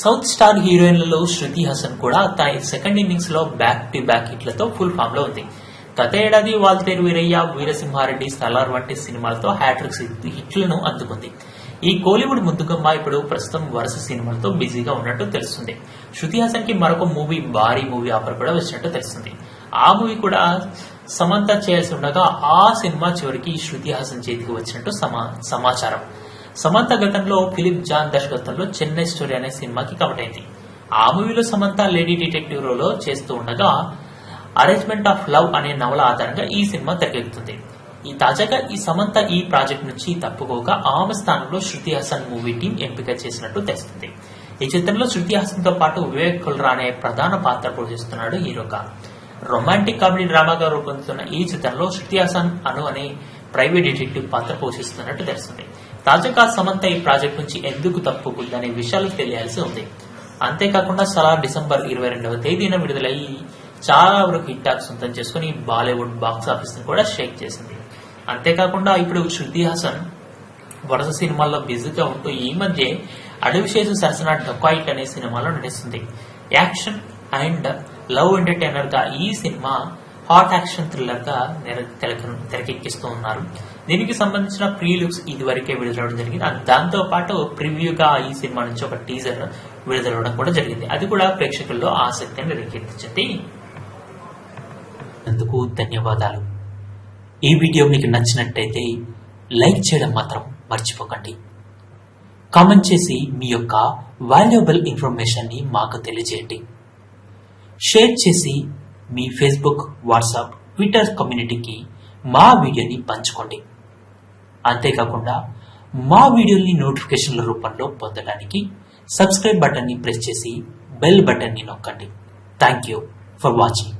South star హీరోయిన్లలో శృతి హాసన్ కూడా తన సెకండ్ ఇన్నింగ్స్లో బ్యాక్ టు బ్యాక్ హిట్లతో ఫుల్ ఫామ్లో ఉంది. గత ఏడాది వాల్తేరు వీరయ్య వీరసింహారెడ్డి సలార్ వంటి సినిమాలతో హ్యాట్రిక్స్ హిట్లను అందుకుంది. ఈ కోలీవుడ్ ముద్దుగమ్మ ఇప్పుడు ప్రస్తుతం వరుస సినిమాలతో బిజీగా ఉన్నట్టు తెలుస్తుంది. శృతి హాసన్కి మరొక మూవీ భారీ మూవీ ఆఫర్ కూడా వచ్చినట్టు తెలుస్తుంది. ఆ మూవీ కూడా సమంత చేయాల్సి ఉండగా ఆ సినిమా చివరికి శృతి హాసన్ చేతికి వచ్చినట్టు సమా సమాచారం. సమంత గతంలో ఫిలిప్ జాన్ దర్శకత్వంలో చెన్నై స్టోరీ అనే సినిమాకి కవర్ అయింది. ఆ మూవీలో సమంత లేడీ డిటెక్టివ్ రోలో చేస్తూ ఉండగా అరేంజ్మెంట్ ఆఫ్ లవ్ అనే నవల ఆధారంగా ఈ సినిమా తెరకెక్కుతుంది. ఈ తాజాగా ఈ సమంత ఈ ప్రాజెక్ట్ నుంచి తప్పుకోగా ఆమె స్థానంలో శృతి హాసన్ మూవీ టీం ఎంపిక చేసినట్టు తెలుస్తుంది. ఈ చిత్రంలో శృతి హాసన్తో పాటు వివేక్ కుల్రా అనే ప్రధాన పాత్ర పోషిస్తున్నాడు హీరోగా రొమాంటిక్ కామెడీ డ్రామాగా రూపొందుతున్న ఈ చిత్రంలో శృతి హాసన్ అను అనే ప్రైవేట్ డిటెక్టివ్ పాత్ర పోషిస్తున్నట్టు తెలుస్తుంది. తాజాగా సమంత ఈ ప్రాజెక్ట్ నుంచి ఎందుకు తప్పుకుందనే విషయాలు తెలియాల్సి ఉంది. అంతేకాకుండా సలా డిసెంబర్ ఇరవై రెండవ తేదీన విడుదలయ్యి చాలా వరకు హిట్ టాక్ సొంతం చేసుకుని బాలీవుడ్ బాక్స్ ఆఫీస్ని కూడా షేక్ చేసింది. అంతేకాకుండా ఇప్పుడు శృతి హాసన్ వరుస సినిమాల్లో బిజీగా ఉంటూ ఈ మధ్య అడవిశేషు సరసన డొకాయిట్ అనే సినిమాలో నటిస్తుంది. యాక్షన్ అండ్ లవ్ ఎంటర్టైనర్గా ఈ సినిమా హాట్ యాక్షన్ థ్రిల్లర్గా తెరకెక్కిస్తూ ఉన్నారు. దీనికి సంబంధించిన ప్రీ లుక్స్ ఇదివరకే విడుదలవడం జరిగింది. దాంతో పాటు ప్రివ్యూగా ఈ సినిమా నుంచి ఒక టీజర్ విడుదలవడం కూడా జరిగింది. అది కూడా ప్రేక్షకుల్లో ఆసక్తిని రేకెత్తించింది. అందుకు ధన్యవాదాలు. ఈ వీడియో మీకు నచ్చినట్టయితే లైక్ చేయడం మాత్రం మర్చిపోకండి. కామెంట్ చేసి మీ యొక్క వాల్యుబుల్ ఇన్ఫర్మేషన్ని మాకు తెలియజేయండి. షేర్ చేసి మీ ఫేస్బుక్ వాట్సాప్ ట్విట్టర్ కమ్యూనిటీకి మా వీడియోని పంచుకోండి. అంతేకాకుండా మా వీడియోని నోటిఫికేషన్ల రూపంలో పొందడానికి సబ్స్క్రైబ్ బటన్ని ప్రెస్ చేసి బెల్ బటన్ని నొక్కండి. Thank you for watching